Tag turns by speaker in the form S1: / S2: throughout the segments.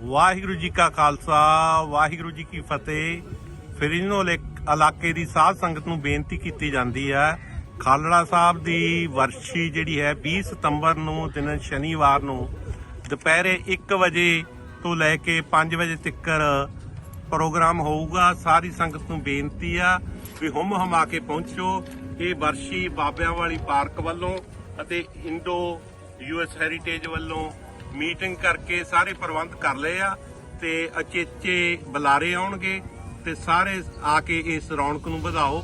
S1: ਵਾਹਿਗੁਰੂ ਜੀ ਕਾ ਖਾਲਸਾ, ਵਾਹਿਗੁਰੂ ਜੀ ਕੀ ਫਤਿਹ। ਫਰੀਨੋ ਇਲਾਕੇ ਦੀ ਸਾਧ ਸੰਗਤ ਨੂੰ ਬੇਨਤੀ ਕੀਤੀ ਜਾਂਦੀ ਹੈ, ਖਾਲੜਾ ਸਾਹਿਬ ਦੀ ਵਰਸ਼ੀ ਜਿਹੜੀ ਹੈ 20 ਸਤੰਬਰ ਨੂੰ, ਦਿਨ ਸ਼ਨੀਵਾਰ ਨੂੰ ਦੁਪਹਿਰੇ 1 ਵਜੇ ਤੋਂ ਲੈ ਕੇ 5 ਵਜੇ ਤੱਕ ਪ੍ਰੋਗਰਾਮ ਹੋਊਗਾ। ਸਾਰੀ ਸੰਗਤ ਨੂੰ ਬੇਨਤੀ ਆ ਵੀ ਹੁਮ ਹਮਾ ਕੇ ਪਹੁੰਚੋ। ਇਹ ਵਰਸ਼ੀ ਬਾਬਿਆਂ ਵਾਲੀ ਪਾਰਕ ਵੱਲੋਂ ਅਤੇ ਇੰਡੋ ਯੂਐਸ ਹੈਰੀਟੇਜ ਵੱਲੋਂ ਮੀਟਿੰਗ ਕਰਕੇ ਸਾਰੇ ਪ੍ਰਬੰਧ ਕਰ ਲਏ ਆ ਤੇ ਅਚੇਚੇ ਬੁਲਾਰੇ ਆਉਣਗੇ ਤੇ ਸਾਰੇ ਆ ਕੇ ਇਸ ਰੌਣਕ ਨੂੰ ਵਧਾਓ।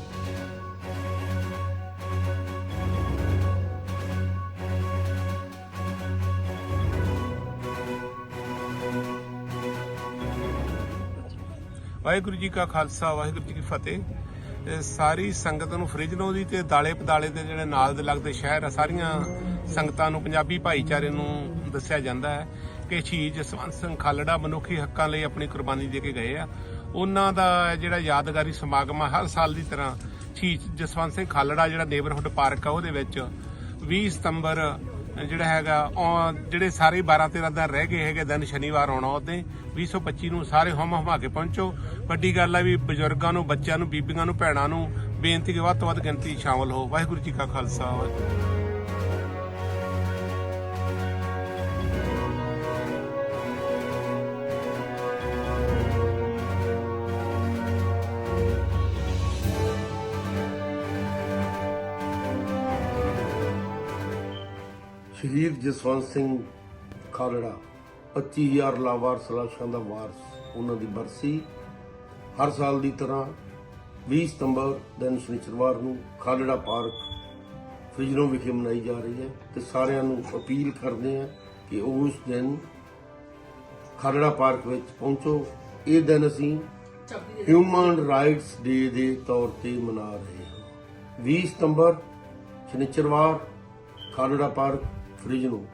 S2: ਵਾਹਿਗੁਰੂ ਜੀ ਕਾ ਖਾਲਸਾ, ਵਾਹਿਗੁਰੂ ਜੀ ਕੀ ਫਤਿਹ। ਇਹ ਸਾਰੀ ਸੰਗਤ ਨੂੰ ਫਰਿਜਨੋ ਦੀ ਤੇ ਦਾਲੇ ਪਦਾਲੇ ਦੇ ਜਿਹੜੇ ਨਾਲ ਦੇ ਲੱਗਦੇ ਸ਼ਹਿਰ ਆ, ਸਾਰੀਆਂ ਸੰਗਤਾਂ ਨੂੰ ਪੰਜਾਬੀ ਭਾਈਚਾਰੇ ਨੂੰ ਦੱਸਿਆ ਜਾਂਦਾ ਹੈ ਕਿ ਸ਼ਹੀਦ ਜਸਵੰਤ ਸਿੰਘ ਖਾਲੜਾ ਮਨੁੱਖੀ ਹੱਕਾਂ ਲਈ ਆਪਣੀ ਕੁਰਬਾਨੀ ਦੇ ਕੇ ਗਏ ਆ। ਉਹਨਾਂ ਦਾ ਜਿਹੜਾ ਯਾਦਗਾਰੀ ਸਮਾਗਮ ਆ, ਹਰ ਸਾਲ ਦੀ ਤਰ੍ਹਾਂ ਸ਼ਹੀਦ ਜਸਵੰਤ ਸਿੰਘ ਖਾਲੜਾ ਜਿਹੜਾ ਨੇਬਰਹੁੱਡ ਪਾਰਕ ਆ, ਉਹਦੇ ਵਿੱਚ 20 ਸਤੰਬਰ ਜਿਹੜਾ ਹੈਗਾ, ਉਹ ਜਿਹੜੇ ਸਾਰੇ 12 13 ਦਿਨ ਰਹਿ ਗਏ ਹੈਗੇ, ਦਿਨ ਸ਼ਨੀਵਾਰ ਆਉਣਾ ਉਹਦੇ 2025 ਨੂੰ ਸਾਰੇ ਹਮ ਹਮਾ ਕੇ ਪਹੁੰਚੋ। ਵੱਡੀ ਗੱਲ ਹੈ ਵੀ ਬਜ਼ੁਰਗਾਂ ਨੂੰ, ਬੱਚਿਆਂ ਨੂੰ, ਬੀਬੀਆਂ ਨੂੰ, ਭੈਣਾਂ ਨੂੰ ਬੇਨਤੀ ਕਿ ਵੱਧ ਤੋਂ ਵੱਧ ਗਿਣਤੀ ਸ਼ਾਮਲ ਹੋ। ਵਾਹਿਗੁਰੂ ਜੀ ਕਾ ਖਾਲਸਾ, ਵਾਹਿਗੁਰੂ
S3: ਸ਼ਹੀਦ ਜਸਵੰਤ ਸਿੰਘ ਖਾਲੜਾ 25000 ਲਾਵਾਰ ਸਲਾਸ਼ਾਂ ਦਾ ਵਾਰਸ ਉਹਨਾਂ ਦੀ ਬਰਸੀ। ਹਰ ਸਾਲ ਦੀ ਤਰ੍ਹਾਂ 20 ਸਤੰਬਰ ਦਿਨ ਸ਼ਨੀਚਰਵਾਰ ਨੂੰ ਖਾਲੜਾ ਪਾਰਕ ਫ੍ਰਿਜਨੋ ਵਿਖੇ ਮਨਾਈ ਜਾ ਰਹੀ ਹੈ ਤੇ ਸਾਰਿਆਂ ਨੂੰ ਅਪੀਲ ਕਰਦੇ ਹਾਂ ਕਿ ਉਸ ਦਿਨ ਖਾਲੜਾ ਪਾਰਕ ਵਿੱਚ ਪਹੁੰਚੋ। ਇਹ ਦਿਨ ਅਸੀਂ ਹਿਊਮਨ ਰਾਈਟਸ ਡੇ ਦੇ ਤੌਰ ਤੇ ਮਨਾ ਰਹੇ ਹਾਂ। 20 ਸਤੰਬਰ ਸ਼ਨੀਚਰਵਾਰ Khalra park Falei de novo.